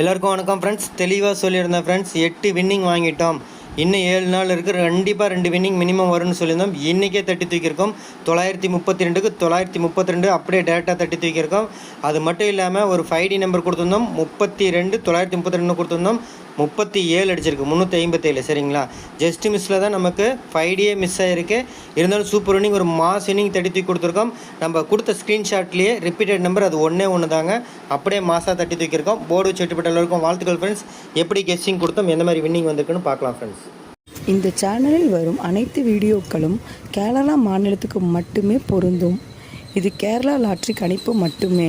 எல்லாருக்கும் வணக்கம் ஃப்ரெண்ட்ஸ் தெளிவாக சொல்லியிருந்தேன் ஃப்ரெண்ட்ஸ் எட்டு வின்னிங் வாங்கிட்டோம். இன்னும் ஏழு நாள் இருக்குது கண்டிப்பாக ரெண்டு வின்னிங் மினிமம் வரும்னு சொல்லியிருந்தோம். இன்றைக்கே தட்டி தூக்கியிருக்கோம். தொள்ளாயிரத்தி முப்பத்தி ரெண்டுக்கு தொள்ளாயிரத்தி முப்பத்தி ரெண்டு அப்படியே டேரெக்டாக தட்டி தூக்கியிருக்கோம். அது மட்டும் இல்லாமல் ஒரு ஃபைவ் டி நம்பர் கொடுத்துருந்தோம். முப்பத்தி ரெண்டு தொள்ளாயிரத்தி முப்பத்தி ரெண்டு கொடுத்துருந்தோம். முப்பத்தி ஏழு அடிச்சிருக்கு முந்நூற்றி ஐம்பத்தேழு சரிங்களா? ஜஸ்ட் மிஸ்ஸில் தான் நமக்கு ஃபைவ் டியே மிஸ் ஆகிருக்கு இருந்தாலும் சூப்பர் இன்னிங் ஒரு மாஸ் இன்னிங் தட்டி தூக்கி கொடுத்துருக்கோம். நம்ம கொடுத்த ஸ்க்ரீன்ஷாட்லேயே ரிப்பீட்டட் நம்பர் அது ஒன்றே ஒன்று தாங்க. அப்படியே மாசாக தட்டி தூக்கியிருக்கோம். போர்டு வச்சு வெட்டுப்பட்ட வாழ்த்துக்கள் ஃப்ரெண்ட்ஸ் எப்படி கெஸ்டிங் கொடுத்தோம்? எந்த மாதிரி வின்னிங் வந்திருக்குன்னு பார்க்கலாம் ஃப்ரெண்ட்ஸ் இந்த சேனலில் வரும் அனைத்து வீடியோக்களும் கேரளா மாநிலத்துக்கு மட்டுமே பொருந்தும். இது கேரளா லாட்ரி கணிப்பு மட்டுமே.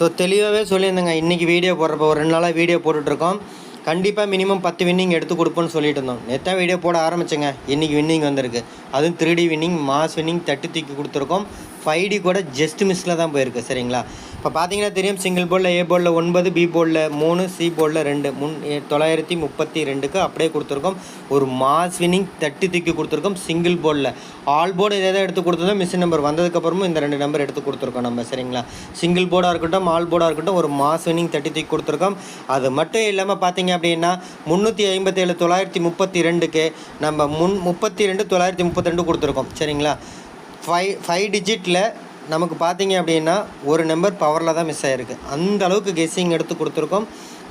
So தெளிவாகவே சொல்லியிருந்தேங்க. இன்றைக்கி வீடியோ போடுறப்போ ஒரு ரெண்டு நாளாக வீடியோ போட்டுட்ருக்கோம். கண்டிப்பாக மினிமம் பத்து வின்னிங் எடுத்து கொடுப்போன்னு சொல்லிட்டு இருந்தோம் நேற்று வீடியோ போட ஆரம்பிச்சேங்க. இன்றைக்கி வின்னிங் வந்திருக்கு. அதுவும் three D winning mass winning தட்டு தூக்கி கொடுத்துருக்கோம். ஃபைவ் டி கூட ஜஸ்ட் மிஸ்ஸில் தான் போயிருக்கு சரிங்களா? இப்போ பார்த்தீங்கன்னா தெரியும் சிங்கிள் போர்டில் ஏ போர்டில் ஒன்பது பி போர்டில் மூணு சி போர்டில் ரெண்டு. முன் தொள்ளாயிரத்தி முப்பத்தி ரெண்டுக்கு அப்படியே கொடுத்துருக்கோம். ஒரு மாஸ் வின்னிங் தட்டி தூக்கி கொடுத்துருக்கோம் சிங்கிள் போர்டில் ஆல் போர்டு எதை எதை எடுத்து கொடுத்தோம். மிஷின் நம்பர் வந்ததுக்கப்புறமும் இந்த ரெண்டு நம்பர் எடுத்து கொடுத்துருக்கோம் நம்ம சரிங்களா? சிங்கிள் போர்டாக இருக்கட்டும் ஆல் போர்டாக இருக்கட்டும் ஒரு மாஸ் வின்னிங் தட்டி தூக்கி கொடுத்துருக்கோம். அது மட்டும் இல்லாமல் பார்த்தீங்க அப்படின்னா முந்நூற்றி ஐம்பத்தேழு தொள்ளாயிரத்தி முப்பத்தி ரெண்டுக்கு நம்ம முன் முப்பத்தி ரெண்டு தொள்ளாயிரத்தி முப்பத்தி ரெண்டு கொடுத்துருக்கோம் சரிங்களா? ஃபைவ் ஃபைவ் டிஜிட்டில் நமக்கு பார்த்தீங்க அப்படின்னா ஒரு நம்பர் பவரில் தான் மிஸ் ஆகிருக்கு அந்த அளவுக்கு கெஸ்ஸிங் எடுத்து கொடுத்துருக்கோம்.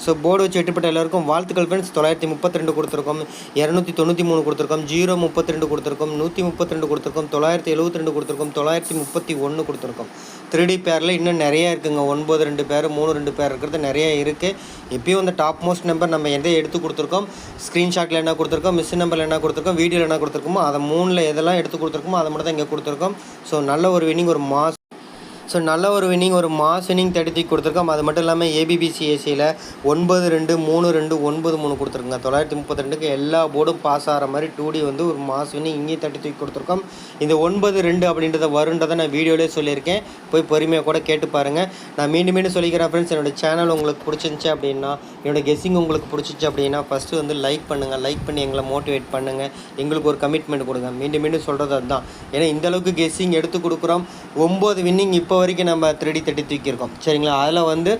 ஸோ போர்டு வச்சு எட்டுப்பட்ட எல்லாருக்கும் வாழ்த்துக்கள் ஃப்ரெண்ட்ஸ் தொள்ளாயிரத்தி முப்பத்தி ரெண்டு கொடுத்துருக்கோம். இரநூத்தி தொண்ணூற்றி மூணு கொடுத்துருக்கோம். ஜீரோ முப்பத்தி ரெண்டு கொடுத்துருக்கோம். நூற்றி முப்பத்தி ரெண்டு கொடுத்துருக்கோம். தொள்ளாயிரத்தி எழுபத்தி ரெண்டு கொடுத்துருக்கோம். தொள்ளாயிரத்தி முப்பத்தி ஒன்று கொடுத்துருக்கோம். த்ரீ பேரில் இன்னும் நிறையா இருக்குங்க. ஒன்பது ரெண்டு பேர் மூணு ரெண்டு பேர் இருக்கிறது நிறையா இருக்குது எப்பயும் அந்த டாப் மோஸ்ட் நம்பர் நம்ம எதை எடுத்து கொடுத்துருக்கோம்? ஸ்க்ரீன்ஷாட்டில் என்ன கொடுத்துருக்கோம்? மிஸ் நம்பரில் என்ன கொடுத்துருக்கோம்? வீடியோவில் என்ன கொடுத்துருக்கோமோ அதை மூணில் எதெல்லாம் எடுத்து கொடுத்துருக்கோமோ அதை மட்டும் தான் இங்கே கொடுத்துருக்கோம். ஸோ நல்ல ஒரு வின்னிங் ஒரு மாஸ் ஸோ நல்ல ஒரு வின்னிங் ஒரு மாஸ் வின்னிங் தேர்ட்டி கொடுத்துருக்கோம். அது மட்டும் இல்லாமல் ஏபிபிசி ஏசியில் ஒன்பது ரெண்டு மூணு ரெண்டு ஒன்பது மூணு கொடுத்துருக்குங்க. தொள்ளாயிரத்தி முப்பத்தி ரெண்டுக்கு எல்லா போர்டும் பாஸ் ஆகிற மாதிரி டூ டி வந்து ஒரு மாஸ் வின்னிங் இங்கேயும் தேர்ட்டி தூக்கி கொடுத்துருக்கோம். இந்த ஒன்பது ரெண்டு அப்படின்றத வருன்றதை நான் வீடியோலேயே சொல்லியிருக்கேன். போய் பொறுமையாக கூட கேட்டு பாருங்கள் நான் மீண்டும் மீண்டும் சொல்லிக்கிறேன் ஃப்ரெண்ட்ஸ் என்னோடய சேனல் உங்களுக்கு பிடிச்சிருந்துச்சி அப்படின்னா என்னோடய கெஸ்ஸிங் உங்களுக்கு பிடிச்சிச்சு அப்படின்னா ஃபஸ்ட்டு வந்து லைக் பண்ணுங்கள் லைக் பண்ணி எங்களை மோட்டிவேட் பண்ணுங்கள் எங்களுக்கு ஒரு கமிட்மெண்ட் கொடுங்க. மீண்டும் மீண்டும் சொல்கிறது அதுதான். ஏன்னா இந்த அளவுக்கு கெஸ்ஸிங் எடுத்து கொடுக்குறோம். ஒம்பது வின்னிங் இப்போ வரைக்கும் நம்ம த்ரெடி தட்டி தூக்கியிருக்கோம். சரிங்களா? அதில் வந்து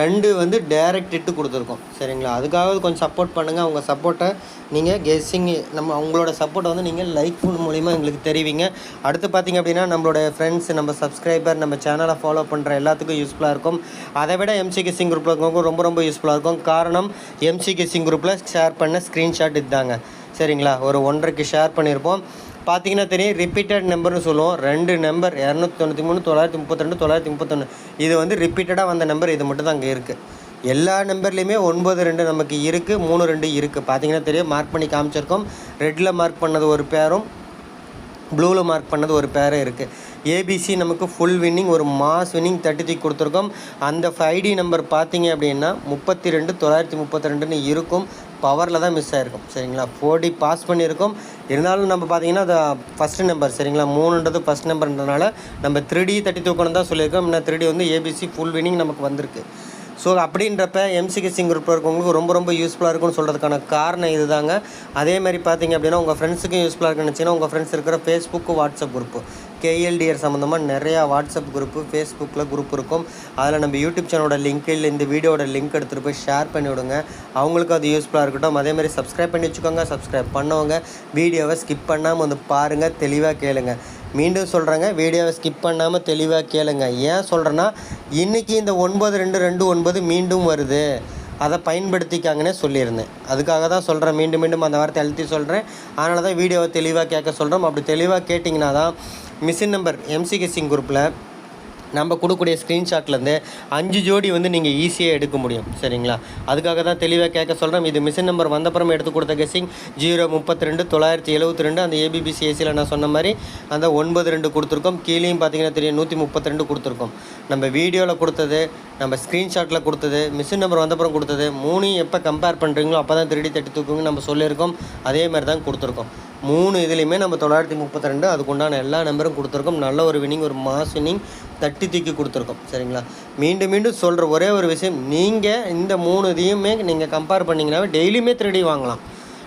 ரெண்டு வந்து டைரக்ட் இட்டு கொடுத்துருக்கோம். சரிங்களா? அதுக்காக கொஞ்சம் சப்போர்ட் பண்ணுங்கள் அவங்க சப்போர்ட்டை நீங்கள் கெஸ்ஸிங் நம்ம அவங்களோட சப்போர்ட்டை வந்து நீங்கள் லைக் மூலிமா எங்களுக்கு தெரிவிங்க. அடுத்து பார்த்தீங்க அப்படின்னா நம்மளோட ஃப்ரெண்ட்ஸ் நம்ம சப்ஸ்கிரைபர் நம்ம சேனலை ஃபாலோ பண்ணுற எல்லாத்துக்கும் யூஸ்ஃபுல்லாக இருக்கும். அதை விட எம்சி கெஸ்ஸிங் குரூப்பில் இருக்கவங்க ரொம்ப ரொம்ப யூஸ்ஃபுல்லாக இருக்கும். காரணம் எம்சி கெஸ்ஸிங் குரூப்பில் ஷேர் பண்ண ஸ்க்ரீன்ஷாட் இதுதாங்க. சரிங்களா? ஒரு ஒன்றரைக்கு ஷேர் பண்ணியிருப்போம். பார்த்தீங்கன்னா தெரியும் ரிப்பீட்டட் நம்பர்னு சொல்லுவோம். ரெண்டு நம்பர் இரநூத்தி தொண்ணூற்றி மூணு தொள்ளாயிரத்தி முப்பத்தி ரெண்டு தொள்ளாயிரத்தி முப்பத்தொன்று இது வந்து ரிப்பீட்டடாக வந்த நம்பர் இது மட்டும் தான் அங்கே இருக்குது எல்லா நம்பர்லேயுமே ஒன்பது ரெண்டு நமக்கு இருக்குது மூணு ரெண்டு இருக்குது பார்த்தீங்கன்னா தெரியும் மார்க் பண்ணி காமிச்சிருக்கோம். ரெட்டில் மார்க் பண்ணது ஒரு பேரும் ப்ளூவில் மார்க் பண்ணது ஒரு பேரும் இருக்குது ஏபிசி நமக்கு ஃபுல் வின்னிங் ஒரு மாஸ் வின்னிங் தட்டி தூக்கி கொடுத்துருக்கோம். அந்த ஐடி நம்பர் பார்த்தீங்க அப்படின்னா முப்பத்தி ரெண்டு தொள்ளாயிரத்தி முப்பத்தி ரெண்டுன்னு இருக்கும். பவரில் தான் மிஸ் ஆகிருக்கும் சரிங்களா? ஃபோர்டி பாஸ் பண்ணியிருக்கோம். இருந்தாலும் நம்ம பார்த்தீங்கன்னா அது ஃபஸ்ட்டு நம்பர் சரிங்களா? மூணுன்றது ஃபஸ்ட் நம்பர்ன்றனால நம்ம த்ரீ தட்டி தூக்கணும் தான் சொல்லியிருக்கோம். இன்னும் த்ரீ வந்து ஏபிசி ஃபுல் வினிங் நமக்கு வந்திருக்கு. ஸோ அப்படின்றப்ப எம்சிகே சிங் குரூப்பில் இருக்கவங்களுக்கு ரொம்ப ரொம்ப யூஸ்ஃபுல்லாக இருக்கும்னு சொல்கிறதுக்கான காரணம் இதுதாங்க. அதே மாதிரி பார்த்தீங்க அப்படின்னா உங்கள் ஃப்ரெண்ட்ஸுக்கும் யூஸ்ஃபுல்லாக இருக்குன்னு நினச்சிங்கன்னா உங்கள் ஃப்ரெண்ட்ஸ் இருக்கிற ஃபேஸ்புக்கு வாட்ஸ்அப் குரூப்பு கேஎல்டிஆர் சம்மந்தமாக நிறையா வாட்ஸ்அப் குரூப்பு ஃபேஸ்புக்கில் குரூப் இருக்கும். அதில் நம்ம யூடியூப் சேனலோட லிங்க் இல்லை இந்த வீடியோட லிங்க் எடுத்துகிட்டு போய் ஷேர் பண்ணி விடுங்க. அவங்களுக்கும் அது யூஸ்ஃபுல்லாக இருக்கட்டும். அதே மாதிரி சப்ஸ்கிரைப் பண்ணி வச்சுக்கோங்க. சப்ஸ்கிரைப் பண்ணவங்க வீடியோவை ஸ்கிப் பண்ணாமல் வந்து பாருங்கள் தெளிவாக கேளுங்க. மீண்டும் சொல்கிறேங்க வீடியோவை ஸ்கிப் பண்ணாமல் தெளிவாக கேளுங்க. ஏன் சொல்கிறேன்னா இன்றைக்கி இந்த ஒன்பது ரெண்டு ரெண்டு ஒன்பது மீண்டும் வருது. அதை பயன்படுத்திக்காங்கன்னே சொல்லியிருந்தேன். அதுக்காக தான் சொல்கிறேன் மீண்டும் மீண்டும் அந்த வார்த்தை அழுத்தி சொல்கிறேன் அதனால தான் வீடியோவை தெளிவாக கேட்க சொல்கிறோம் அப்படி தெளிவாக கேட்டிங்கன்னா தான் மிஷின் நம்பர் எம்சி கெஸ்ஸிங் குரூப்பில் நம்ம கொடுக்கக்கூடிய ஸ்க்ரீன்ஷாட்லேருந்து அஞ்சு ஜோடி வந்து நீங்கள் ஈஸியாக எடுக்க முடியும். சரிங்களா? அதுக்காக தான் தெளிவாக கேட்க சொல்கிறேன் இது மிஷின் நம்பர் வந்தப்புறம் எடுத்து கொடுத்த கெஸிங் ஜீரோ முப்பத்தி ரெண்டு தொள்ளாயிரத்தி எழுபத்தி ரெண்டு அந்த ஏபிபிசி ஏசியில் நான் சொன்ன மாதிரி அந்த ஒன்பது ரெண்டு கொடுத்துருக்கோம். கீழேயும் பார்த்தீங்கன்னா தெரியும் நூற்றி முப்பத்தி ரெண்டு கொடுத்துருக்கோம். நம்ம வீடியோவில் கொடுத்தது நம்ம ஸ்க்ரீன்ஷாட்டில் கொடுத்தது மிஷின் நம்பர் வந்தப்புறம் கொடுத்தது மூணையும் எப்போ கம்பேர் பண்ணுறீங்களோ அப்போ தான் திருடி தட்டி தூக்குங்க நம்ம சொல்லியிருக்கோம். அதே மாதிரி தான் கொடுத்துருக்கோம். மூணு இதுலேயுமே நம்ம தொள்ளாயிரத்தி முப்பத்தி ரெண்டு அதுக்குண்டான எல்லா நம்பரும் கொடுத்துருக்கோம். நல்ல ஒரு வினிங் ஒரு மாஸ் வினிங் தட்டி தூக்கி கொடுத்துருக்கோம். சரிங்களா? மீண்டும் மீண்டும் சொல்கிற ஒரே ஒரு விஷயம் நீங்கள் இந்த மூணு இதையுமே நீங்கள் கம்பேர் பண்ணிங்கன்னாவே டெய்லியுமே த்ரீ வாங்கலாம்.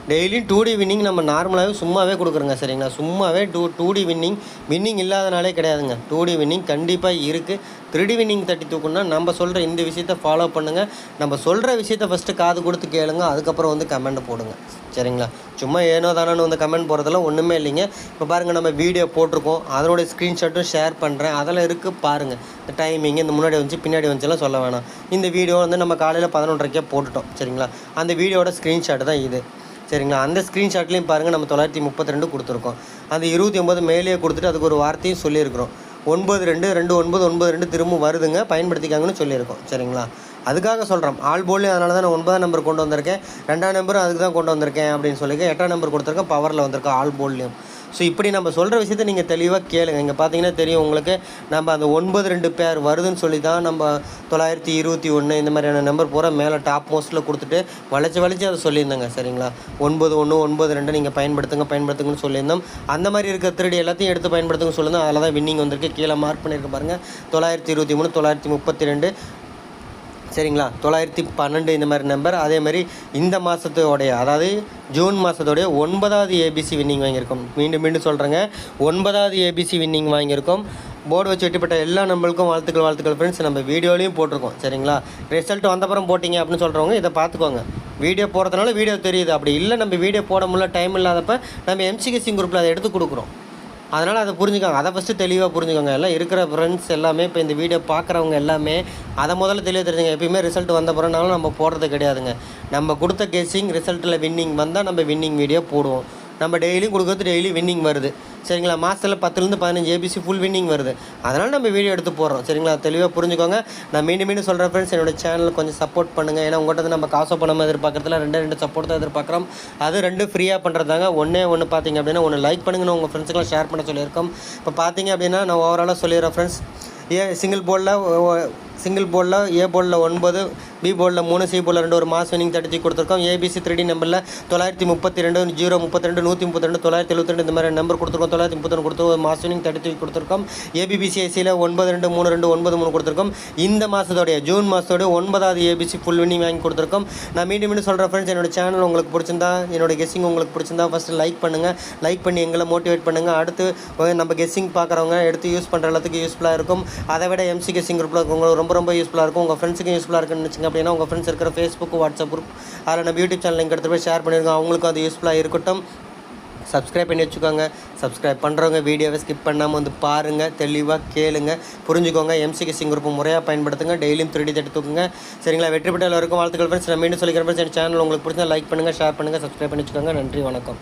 டெய்லியும் டூ டி வின்னிங் நம்ம நார்மலாகவே சும்மாவே கொடுக்குறோங்க சரிங்களா? சும்மாவே two two D winning winning இல்லாதனாலே கிடையாதுங்க. டூ டி வின்னிங் கண்டிப்பாக இருக்குது த்ரீ வின்னிங் தட்டி தூக்கணும்னா நம்ம சொல்கிற இந்த விஷயத்த ஃபாலோ பண்ணுங்கள் நம்ம சொல்கிற விஷயத்த ஃபஸ்ட்டு காது கொடுத்து கேளுங்க அதுக்கப்புறம் வந்து கமெண்ட் போடுங்க. சரிங்களா? சும்மா ஏனோ தானோன்னு வந்து கமெண்ட் போகிறதெல்லாம் ஒன்றுமே இல்லைங்க. இப்போ பாருங்கள் நம்ம வீடியோ போட்டிருக்கோம். அதனுடைய ஸ்க்ரீன்ஷாட்டும் ஷேர் பண்ணுறேன் அதில் இருக்குது பாருங்கள் இந்த டைமிங் இந்த முன்னாடி வந்துச்சு பின்னாடி வந்துச்சுலாம் சொல்ல வேணாம். இந்த வீடியோ வந்து நம்ம காலையில் பதினொன்றரைக்கே போட்டுட்டோம் சரிங்களா? அந்த வீடியோட ஸ்க்ரீன்ஷாட் தான் இது. சரிங்களா? அந்த ஸ்க்ரீன்ஷாட்லேயும் பாருங்கள் நம்ம தொள்ளாயிரத்தி முப்பத்தி ரெண்டு கொடுத்துருக்கோம். அந்த இருபத்தி ஒம்பது மேலேயே கொடுத்துட்டு அதுக்கு ஒரு வார்த்தையும் சொல்லியிருக்கிறோம். ஒன்பது ரெண்டு ரெண்டு ஒன்பது ஒன்பது ரெண்டு திரும்ப வருதுங்க. பயன்படுத்திக்காங்கன்னு சொல்லியிருக்கோம். சரிங்களா? அதுக்காக சொல்கிறோம் ஆல் போல்லையும் அதனால தான் நான் ஒன்பதாம் நம்பர் கொண்டு வந்திருக்கேன். ரெண்டாம் நம்பரும் அதுக்கு தான் கொண்டு வந்திருக்கேன் அப்படின்னு சொல்லியிருக்கேன் எட்டாம் நம்பர் கொடுத்துருக்கேன். பவரில் வந்திருக்கேன். ஆல் போல்லையும் ஸோ இப்படி நம்ம சொல்கிற விஷயத்த நீங்கள் தெளிவாக கேளுங்க. இங்கே பார்த்தீங்கன்னா தெரியும் உங்களுக்கு நம்ம அந்த ஒன்பது ரெண்டு பேர் வருதுன்னு சொல்லி தான் நம்ம தொள்ளாயிரத்தி இருபத்தி ஒன்று இந்த மாதிரியான நம்பர் பூரா மேலே டாப் மோஸ்ட்டில் கொடுத்துட்டு வளைச்சி வளைச்சி அதை சொல்லியிருந்தேங்க. சரிங்களா? ஒன்பது ஒன்று ஒன்பது ரெண்டு நீங்கள் பயன்படுத்துங்க பயன்படுத்துங்கன்னு சொல்லியிருந்தோம். அந்த மாதிரி இருக்க திருடி எல்லாத்தையும் எடுத்து பயன்படுத்துங்க சொல்லுங்கள் அதில் தான் வின்னிங் வந்திருக்கு. கீழே மார்க் பண்ணியிருக்க பாருங்கள் தொள்ளாயிரத்தி இருபத்தி மூணு தொள்ளாயிரத்தி முப்பத்தி ரெண்டு சரிங்களா? தொள்ளாயிரத்தி பன்னெண்டு இந்த மாதிரி நம்பர் அதே மாதிரி இந்த மாதத்தோடைய அதாவது ஜூன் மாதத்தோடைய ஒன்பதாவது ஏபிசி வின்னிங் வாங்கியிருக்கோம். மீண்டும் மீண்டும் சொல்கிறேங்க ஒன்பதாவது ஏபிசி வின்னிங் வாங்கியிருக்கோம். போர்டு வச்சு வெட்டிப்பட்ட எல்லா நம்பளுக்கும் வாழ்த்துக்கள் வாழ்த்துக்கள் ஃப்ரெண்ட்ஸ் நம்ம வீடியோலையும் போட்டிருக்கோம். சரிங்களா? ரிசல்ட் வந்தப்புறம் போட்டிங்க அப்படின்னு சொல்கிறவங்க இதை பார்த்துக்கோங்க. வீடியோ போடுறதுனால வீடியோ தெரியுது. அப்படி இல்லை நம்ம வீடியோ போட முடியல டைம் இல்லாதப்ப நம்ம எம்சிகேசிங் குரூப்பில் அதை எடுத்து கொடுக்குறோம். அதனால் அதை புரிஞ்சுக்கோங்க. அதை ஃபஸ்ட்டு தெளிவாக புரிஞ்சுக்கோங்க. எல்லாம் இருக்கிற ஃப்ரெண்ட்ஸ் எல்லாமே இப்போ இந்த வீடியோ பார்க்குறவங்க எல்லாமே அதை முதல்ல தெளிவாக தெரிஞ்சுங்க. எப்பயுமே ரிசல்ட் வந்த பிறகுனாலும் நம்ம போடுறது கிடையாதுங்க. நம்ம கொடுத்த கெஸிங் ரிசல்ட்டில் வின்னிங் வந்தால் நம்ம வின்னிங் வீடியோ போடுவோம். நம்ம டெய்லியும் கொடுக்குறது டெய்லி வின்னிங் வருது. சரிங்களா? மாதத்தில் பத்துலேருந்து பதினஞ்சு ஏபிசி ஃபுல் வின்னிங் வருது. அதனால் நம்ம வீடியோ எடுத்து போடுறோம். சரிங்களா? தெளிவாக புரிஞ்சுக்கோங்க. நான் மீண்டும் மீண்டும் சொல்கிறேன் ஃப்ரெண்ட்ஸ் என்னோட சேனல் கொஞ்சம் சப்போர்ட் பண்ணுங்கள் ஏன்னா உங்கள்கிட்ட நம்ம காசோ பணமாக எதிர்பார்க்குறதுல ரெண்டு ரெண்டு சப்போர்ட் தான் எதிர்பார்க்குறோம். அது ரெண்டு ஃப்ரீயாக பண்ணுறதாங்க ஒன்றே ஒன்று பார்த்தீங்க அப்படின்னா ஒன்று லைக் பண்ணுங்கன்னு உங்கள் ஃப்ரெண்ட்ஸுக்கெல்லாம் ஷேர் பண்ண சொல்லியிருக்கோம். இப்போ பார்த்தீங்க அப்படின்னா நான் ஓவராலாக சொல்லிடுறேன் ஃப்ரெண்ட்ஸ் ஏ சிங்கிள் போர்டில் சிங்கிள் போர்டில் ஏ போலில் ஒன்பது பி போலில் மூணு சி போலில் ரெண்டு ஒரு மாஸ் வினிங் தடுத்து கொடுத்துருக்கோம். ஏபிசி த்ரீ நம்பரில் தொள்ளாயிரத்தி முப்பத்தி ரெண்டு ஜீரோ முப்பத்தி ரெண்டு நூற்றி முப்பத்தி ரெண்டு தொள்ளாயிரத்தி எழுபத்தி ரெண்டு இந்த மாதிரி நம்பர் கொடுத்துருக்கோம். தொள்ளாயிரத்தி முப்பத்தி ரெண்டு கொடுத்து மாஸ் வினிங் தடுத்து கொடுத்துருக்கோம். ஏபிபிசிஐசியில் ஒன்பது ரெண்டு மூணு ரெண்டு ஒன்பது மூணு கொடுத்துருக்கோம். இந்த மாதத்தோடைய ஜூன் மாதத்தோடைய ஒன்பதாவது ஏபிசி ஃபுல் வினிங் வாங்கி கொடுத்துருக்கோம். நான் மீண்டும் மீண்டும் சொல்கிறேன் ஃப்ரெண்ட்ஸ் என்னோட சேனல் உங்களுக்கு பிடிச்சிருந்தா என்னோட கெஸ்ஸிங் உங்களுக்கு பிடிச்சிருந்தா ஃபஸ்ட்டு லைக் பண்ணுங்கள் லைக் பண்ணி எங்களை மோட்டிவேட் பண்ணுங்கள் அடுத்து நம்ம கெஸ்ஸிங் பார்க்குறவங்க எடுத்து யூஸ் பண்ணுற எல்லாத்துக்கும் யூஸ்ஃபுல்லாக இருக்கும். அதை விட எம்சி கெஸ்ஸிங் குரூப்பில் உங்களுக்கு ரொம்ப ரொம்ப யூஸ்ஃபுல்லாக இருக்கும். உங்கள் ஃப்ரெண்ட்ஸுக்கும் யூஸ்ஃபுல்லாக இருக்குன்னு வச்சுங்க அப்படின்னா உங்கள் ஃப்ரெண்ட்ஸ் இருக்கிற ஃபேஸ்புக் வாட்ஸ்அப் குரூப் அதில் நம்ம யூடியூப் சேனல் லிங்க் எடுத்து போய் ஷேர் பண்ணியிருக்கோம் அவங்களுக்கும் அது யூஸ்ஃபுல்லாக இருக்கட்டும். சப்ஸ்கிரைப் பண்ணி வச்சுக்கோங்க. சப்ஸ்கிரைப் பண்ணுறவங்க வீடியோவை ஸ்கிப் பண்ணாமல் வந்து பாருங்கள் தெளிவாக கேளுங்க. புரிஞ்சுக்கோங்க. எம்சி சிங் குரூப் முறையாக பயன்படுத்துங்க. டெய்லியும் திருடி தட்டி தூக்குங்க. சரிங்களா? வெற்றி பெற்ற எல்லாருக்கும் வாழ்த்துக்கள் ஃப்ரெண்ட்ஸ் நான் மீண்டும் சொல்லிக்கிறேன் ஃப்ரெண்ட்ஸ் என் சேனல் உங்களுக்கு பிடிச்சா லைக் பண்ணுங்கள் ஷேர் பண்ணுங்கள் சப்ஸ்கிரைப் பண்ணி வச்சுக்கோங்க. நன்றி வணக்கம்.